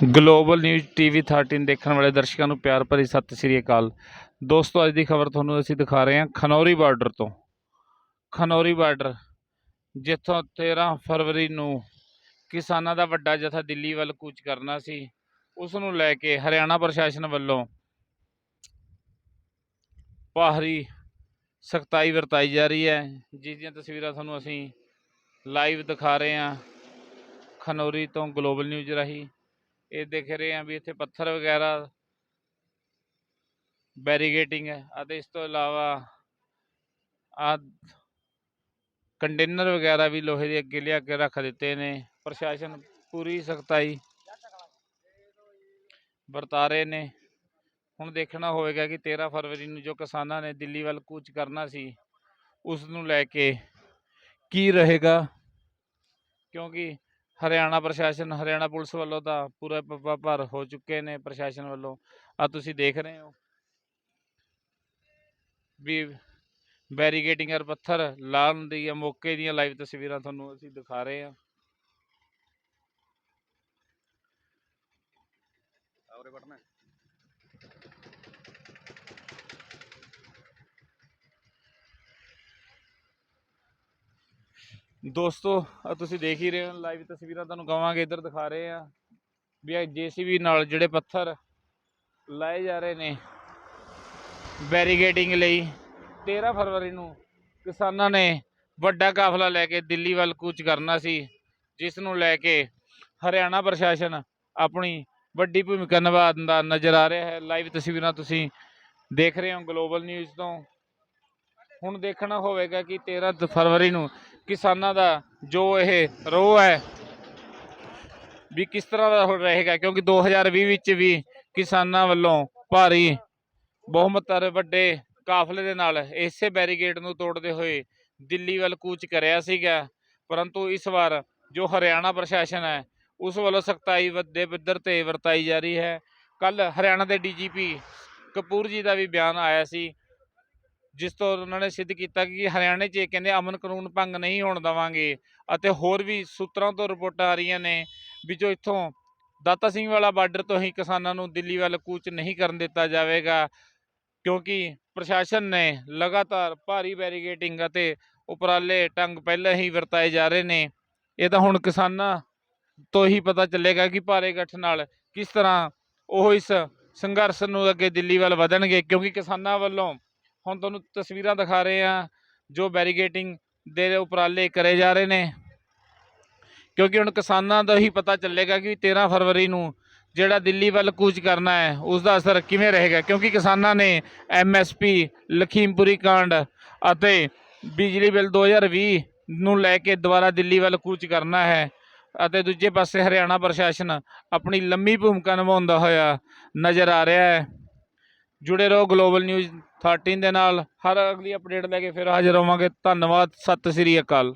Global news TV 13 ਦੇਖਣ ਵਾਲੇ ਦਰਸ਼ਕਾਂ ਨੂੰ ਪਿਆਰ ਭਰੀ ਸਤਿ ਸ੍ਰੀ ਅਕਾਲ। ਦੋਸਤੋ, ਅੱਜ ਦੀ ਖਬਰ ਤੁਹਾਨੂੰ ਅਸੀਂ ਦਿਖਾ ਰਹੇ ਹਾਂ ਖਨੌਰੀ ਬਾਰਡਰ ਤੋਂ। ਖਨੌਰੀ ਬਾਰਡਰ, ਜਿੱਥੋਂ 13 ਫਰਵਰੀ ਨੂੰ ਕਿਸਾਨਾਂ ਦਾ ਵੱਡਾ ਜਥਾ ਦਿੱਲੀ ਵੱਲ ਕੂਚ ਕਰਨਾ ਸੀ, ਉਸ ਨੂੰ ਲੈ ਕੇ ਹਰਿਆਣਾ ਪ੍ਰਸ਼ਾਸਨ ਵੱਲੋਂ ਭਾਰੀ ਸਖਤਾਈ ਵਰਤਾਈ ਜਾ ਰਹੀ ਹੈ। ਜਿਸ ਦੀਆਂ ਤਸਵੀਰਾਂ ਤੁਹਾਨੂੰ ਅਸੀਂ ਲਾਈਵ ਦਿਖਾ ਰਹੇ ਹਾਂ ਖਨੌਰੀ ਤੋਂ ਗਲੋਬਲ ਨਿਊਜ਼ ਰਾਹੀਂ। ਇਹ ਦੇਖ ਰਹੇ ਆ ਵੀ ਇੱਥੇ ਪੱਥਰ ਵਗੈਰਾ ਬੈਰੀਗੇਟਿੰਗ ਹੈ। ਅਤੇ ਇਸ ਤੋਂ ਇਲਾਵਾ ਆ ਕੰਟੇਨਰ ਵਗੈਰਾ ਵੀ ਲੋਹੇ ਦੇ ਅੱਗੇ ਲਿਆ ਕੇ ਰੱਖ ਦਿੱਤੇ ਨੇ। ਪ੍ਰਸ਼ਾਸਨ ਪੂਰੀ ਸਖਤਾਈ ਵਰਤਾ ਰਹੇ ਨੇ। ਹੁਣ ਦੇਖਣਾ ਹੋਵੇਗਾ ਕਿ 13 ਫਰਵਰੀ ਨੂੰ ਜੋ ਕਿਸਾਨਾਂ ਨੇ ਦਿੱਲੀ ਵੱਲ ਕੂਚ ਕਰਨਾ ਸੀ ਉਸ ਨੂੰ ਲੈ ਕੇ ਕੀ ਰਹੇਗਾ। ਕਿਉਂਕਿ ਹਰਿਆਣਾ ਪ੍ਰਸ਼ਾਸਨ, ਹਰਿਆਣਾ ਪੁਲਿਸ ਵੱਲੋਂ ਤਾਂ ਪੂਰੇ ਪੱਪਾ ਭਰ ਹੋ ਚੁੱਕੇ ਨੇ ਪ੍ਰਸ਼ਾਸਨ ਵੱਲੋਂ। ਆ ਤੁਸੀਂ ਦੇਖ ਰਹੇ ਹੋ। ਵੀ ਬੈਰੀਗੇਟਿੰਗ ਔਰ ਪੱਥਰ ਲਾਉਣ ਦੀ ਜਾਂ ਮੌਕੇ ਦੀਆਂ ਲਾਈਵ ਤਸਵੀਰਾਂ ਤੁਹਾਨੂੰ ਅਸੀਂ ਦਿਖਾ ਰਹੇ ਹਾਂ। ਔਰੇ ਬਟਨਾ ਦੋਸਤੋ ਆ ਤੁਸੀਂ ਦੇਖ ਹੀ ਰਹੇ ਹੋ ਲਾਈਵ ਤਸਵੀਰਾਂ, ਤੁਹਾਨੂੰ ਕਵਾਂਗੇ, ਇੱਧਰ ਦਿਖਾ ਰਹੇ ਆ ਵੀ ਆ ਜੀਸੀਬੀ ਨਾਲ ਜਿਹੜੇ ਪੱਥਰ ਲਾਏ ਜਾ ਰਹੇ ਨੇ ਬੈਰੀਗੇਡਿੰਗ ਲਈ 13 ਫਰਵਰੀ ਨੂੰ ਕਿਸਾਨਾਂ ਨੇ ਵੱਡਾ ਕਾਫਲਾ ਲੈ ਕੇ ਦਿੱਲੀ ਵੱਲ ਕੂਚ ਕਰਨਾ ਸੀ, ਜਿਸ ਨੂੰ ਲੈ ਕੇ ਹਰਿਆਣਾ ਪ੍ਰਸ਼ਾਸਨ ਆਪਣੀ ਵੱਡੀ ਭੂਮਿਕਾ ਨਿਭਾਉਂਦਾ ਨਜ਼ਰ ਆ ਰਿਹਾ ਹੈ। ਲਾਈਵ ਤਸਵੀਰਾਂ ਤੁਸੀਂ ਦੇਖ ਰਹੇ ਹੋ ਗਲੋਬਲ ਨਿਊਜ਼ ਤੋਂ। ਹੁਣ ਦੇਖਣਾ ਹੋਵੇਗਾ ਕਿ 13 ਫਰਵਰੀ ਨੂੰ ਕਿਸਾਨਾਂ ਦਾ ਜੋ ਇਹ ਰੋਹ ਹੈ ਵੀ ਕਿਸ ਤਰ੍ਹਾਂ ਦਾ ਹੁਣ ਰਹੇਗਾ, ਕਿਉਂਕਿ 2020 ਵਿੱਚ ਵੀ ਕਿਸਾਨਾਂ ਵੱਲੋਂ ਭਾਰੀ ਬਹੁਮਤ ਵੱਡੇ ਕਾਫਲੇ ਦੇ ਨਾਲ ਇਸੇ ਬੈਰੀਗੇਡ ਨੂੰ ਤੋੜਦੇ ਹੋਏ ਦਿੱਲੀ ਵੱਲ ਕੂਚ ਕਰਿਆ ਸੀਗਾ। ਪਰੰਤੂ ਇਸ ਵਾਰ ਜੋ ਹਰਿਆਣਾ ਪ੍ਰਸ਼ਾਸਨ ਹੈ, ਉਸ ਵੱਲੋਂ ਸਖਤਾਈ ਵੱਡੇ ਪੱਧਰ ਤੇ ਵਰਤਾਈ ਜਾ ਰਹੀ ਹੈ। ਕੱਲ ਹਰਿਆਣਾ ਦੇ ਡੀਜੀਪੀ ਕਪੂਰ ਜੀ ਦਾ ਵੀ ਬਿਆਨ ਆਇਆ ਸੀ ਜਿਸ ਤੋਂ ਉਹਨਾਂ ਨੇ ਸਿੱਧ ਕੀਤਾ ਕਿ ਹਰਿਆਣੇ 'ਚ ਇਹ ਕਹਿੰਦੇ ਅਮਨ ਕਾਨੂੰਨ ਭੰਗ ਨਹੀਂ ਹੋਣ ਦੇਵਾਂਗੇ ਅਤੇ ਹੋਰ ਵੀ ਸੂਤਰਾਂ ਤੋਂ ਰਿਪੋਰਟਾਂ ਆ ਰਹੀਆਂ ਨੇ ਵੀ ਜੋ ਇੱਥੋਂ ਦਾਤਾ ਸਿੰਘ ਵਾਲਾ ਬਾਰਡਰ ਤੋਂ ਹੀ ਕਿਸਾਨਾਂ ਨੂੰ ਦਿੱਲੀ ਵੱਲ ਕੂਚ ਨਹੀਂ ਕਰਨ ਦਿੱਤਾ ਜਾਵੇਗਾ, ਕਿਉਂਕਿ ਪ੍ਰਸ਼ਾਸਨ ਨੇ ਲਗਾਤਾਰ ਭਾਰੀ ਬੈਰੀਗੇਟਿੰਗ ਅਤੇ ਉਪਰਾਲੇ ਢੰਗ ਪਹਿਲਾਂ ਹੀ ਵਰਤਾਏ ਜਾ ਰਹੇ ਨੇ। ਇਹ ਤਾਂ ਹੁਣ ਕਿਸਾਨਾਂ ਤੋਂ ਹੀ ਪਤਾ ਚੱਲੇਗਾ ਕਿ ਭਾਰੇ ਇਕੱਠ ਨਾਲ ਕਿਸ ਤਰ੍ਹਾਂ ਉਹ ਇਸ ਸੰਘਰਸ਼ ਨੂੰ ਅੱਗੇ ਦਿੱਲੀ ਵੱਲ ਵਧਣਗੇ, ਕਿਉਂਕਿ ਕਿਸਾਨਾਂ ਵੱਲੋਂ ਹੁਣ ਤੁਹਾਨੂੰ ਤਸਵੀਰਾਂ ਦਿਖਾ ਰਹੇ ਆ ਜੋ ਬੈਰੀਗੇਟਿੰਗ ਦੇ ਉਪਰਾਲੇ ਕਰੇ ਜਾ ਰਹੇ ਨੇ। ਕਿਉਂਕਿ ਹੁਣ ਕਿਸਾਨਾਂ ਦਾ ਹੀ ਪਤਾ ਚੱਲੇਗਾ ਕਿ 13 ਫਰਵਰੀ ਨੂੰ ਜਿਹੜਾ ਦਿੱਲੀ ਵੱਲ ਕੂਚ ਕਰਨਾ ਹੈ ਉਸ ਦਾ ਅਸਰ ਕਿਵੇਂ ਰਹੇਗਾ। ਕਿਉਂਕਿ ਕਿਸਾਨਾਂ ਨੇ ਐਮਐਸਪੀ ਲਖੀਮਪੁਰੀ ਕਾਂਡ ਅਤੇ ਬਿਜਲੀ ਬਿੱਲ 2020 ਨੂੰ ਲੈ ਕੇ ਦੁਬਾਰਾ ਦਿੱਲੀ ਵੱਲ ਕੂਚ ਕਰਨਾ ਹੈ ਅਤੇ ਦੂਜੇ ਪਾਸੇ ਹਰਿਆਣਾ ਪ੍ਰਸ਼ਾਸਨ ਆਪਣੀ ਲੰਮੀ ਭੂਮਿਕਾ ਨਿਭਾਉਂਦਾ ਹੋਇਆ ਨਜ਼ਰ ਆ ਰਿਹਾ ਹੈ। ਜੁੜੇ ਰਹੋ ਗਲੋਬਲ ਨਿਊਜ਼ 13 ਦੇ ਨਾਲ ਹਰ ਅਗਲੀ ਅਪਡੇਟ ਲੈ ਕੇ ਫਿਰ ਹਾਜ਼ਰ ਹੋਵਾਂਗੇ। ਧੰਨਵਾਦ, ਸਤਿ ਸ੍ਰੀ ਅਕਾਲ।